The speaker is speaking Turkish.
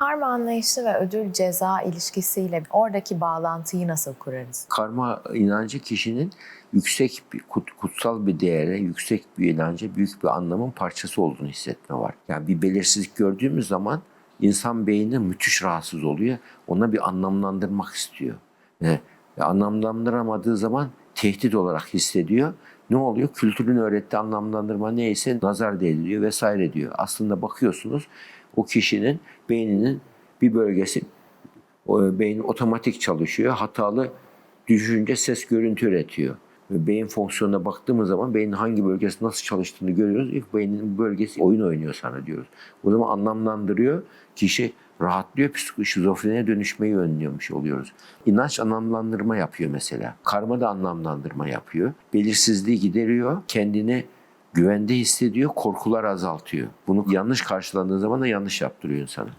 Karma anlayışı ve ödül ceza ilişkisiyle oradaki bağlantıyı nasıl kurarız? Karma inancı kişinin yüksek bir kut- kutsal bir değere, yüksek bir inanca, büyük bir anlamın parçası olduğunu hissetme var. Yani bir belirsizlik gördüğümüz zaman insan beyni müthiş rahatsız oluyor. Ona bir anlamlandırmak istiyor. Ve anlamlandıramadığı zaman tehdit olarak hissediyor. Ne oluyor? Kültürün öğrettiği anlamlandırma neyse nazar değdiriyor vesaire diyor. Aslında bakıyorsunuz o kişinin beyninin bir bölgesi o beyin otomatik çalışıyor. Hatalı düşünce ses görüntü üretiyor. Beyin fonksiyonuna baktığımız zaman beynin hangi bölgesi nasıl çalıştığını görüyoruz. İlk beynin bölgesi oyun oynuyor sana diyoruz. O zaman anlamlandırıyor. Kişi rahatlıyor. Şizofreniye dönüşmeyi önlüyormuş oluyoruz. İnanç anlamlandırma yapıyor mesela. Karma da anlamlandırma yapıyor. Belirsizliği gideriyor. Kendini güvende hissediyor. Korkular azaltıyor. Bunu yanlış karşılandığı zaman da yanlış yaptırıyor insana.